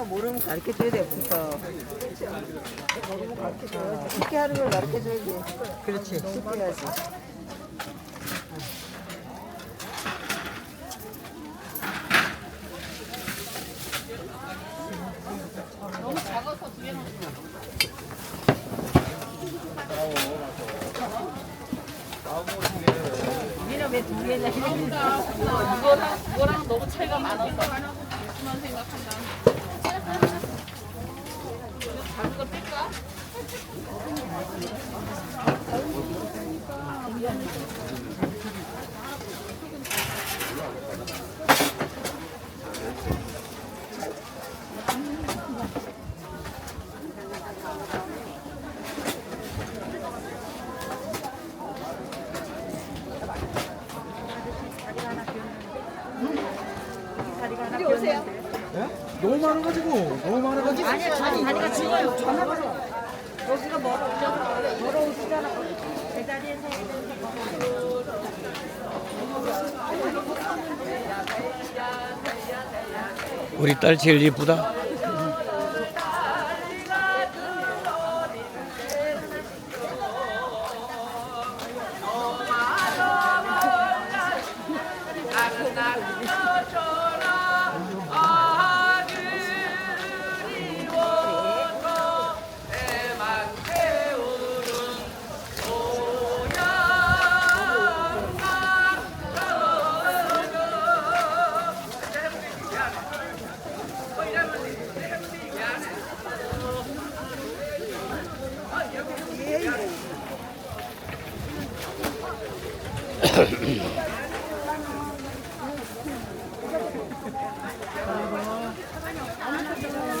모르면 가르쳐 줘야 돼 부터 모르면 가르쳐 줘야지 쉽게 하는 걸 가르쳐 줘야지. 그렇지. 쉽게 해야지. 니는 왜두 개냐? 이거랑 이거랑 너무 차이가 많아서 그만 생각한다. 거 뺄까? 너무 많아가지고 너무 많아가지고. 아니야 저는 다리가 죽어요 전화 걸어 여기가 멀어. 멀어 오시잖아. 제자리에서 우리 딸 제일 예쁘다.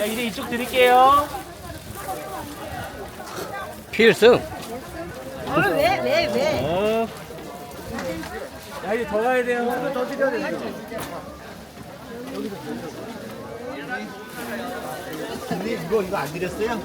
야 이제 이쪽 드릴게요 필승. 왜왜 왜 왜? 어. 야 이제 더 가야 돼요 더 드려야 돼요 근데 이거 이거 안 드렸어요?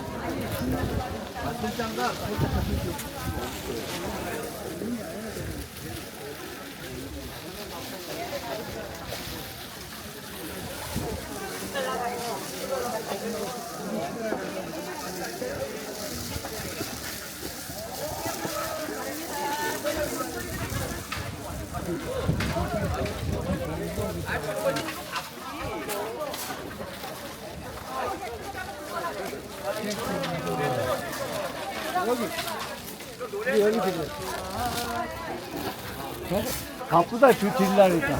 가쁘다 줄 드리려니까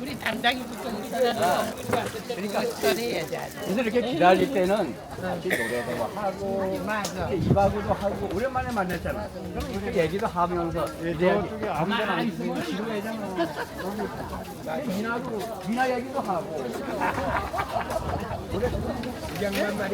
우리 우리가 그러니까 해야지. 그래서 이렇게 기다릴 때는 같이 노래도 하고 이렇게 이바구도 하고 오랜만에 만났잖아. 그럼 이렇게 얘기도 하면서 저쪽에 아무 데나 안 있으면 지루해잖아 미나도 미나 얘기도 하고. 그래 이장만 말이